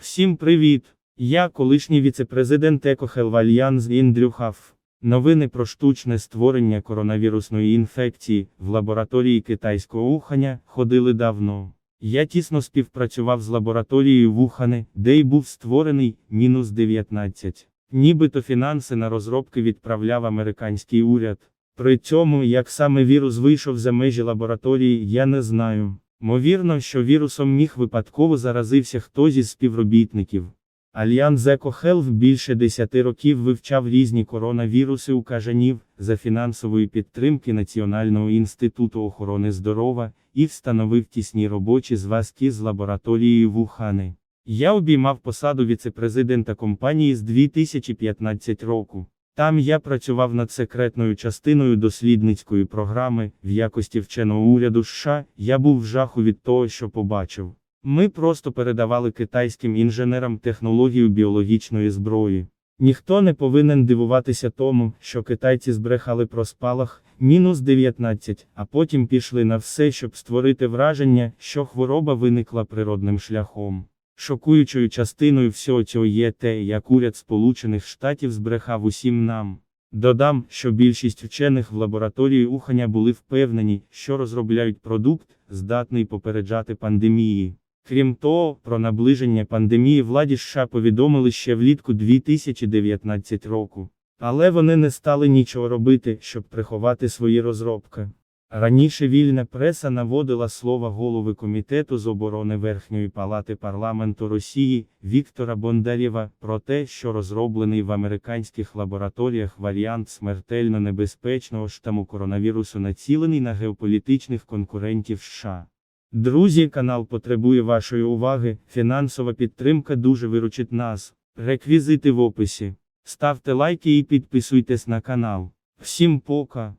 Всім привіт! Я колишній віцепрезидент EcoHealth Alliance Індрю Новини про штучне створення коронавірусної інфекції в лабораторії китайського Уханя ходили давно. Я тісно співпрацював з лабораторією Вухани, де й був створений мінус 19. Нібито фінанси на розробки відправляв американський уряд. При цьому, як саме вірус вийшов за межі лабораторії, я не знаю. Мовірно, що вірусом міг випадково заразився хтось із співробітників. Альянс EcoHealth більше 10 років вивчав різні коронавіруси у кажанів за фінансової підтримки Національного інституту охорони здорова і встановив тісні робочі зв'язки з лабораторією Вухани. Я обіймав посаду віцепрезидента компанії з 2015 року. Там я працював над секретною частиною дослідницької програми, в якості вченого уряду США, я був в жаху від того, що побачив. Ми просто передавали китайським інженерам технологію біологічної зброї. Ніхто не повинен дивуватися тому, що китайці збрехали про спалах, мінус 19, а потім пішли на все, щоб створити враження, що хвороба виникла природним шляхом. Шокуючою частиною всього цього є те, як уряд Сполучених Штатів збрехав усім нам. Додам, що більшість вчених в лабораторії Уханя були впевнені, що розробляють продукт, здатний попереджати пандемії. Крім того, про наближення пандемії владі США повідомили ще влітку 2019 року. Але вони не стали нічого робити, щоб приховати свої розробки. Раніше вільна преса наводила слова голови Комітету з оборони Верхньої палати парламенту Росії Віктора Бондарєва про те, що розроблений в американських лабораторіях варіант смертельно небезпечного штаму коронавірусу націлений на геополітичних конкурентів США. Друзі, канал потребує вашої уваги, фінансова підтримка дуже виручить нас. Реквізити в описі. Ставте лайки і підписуйтесь на канал. Всім пока!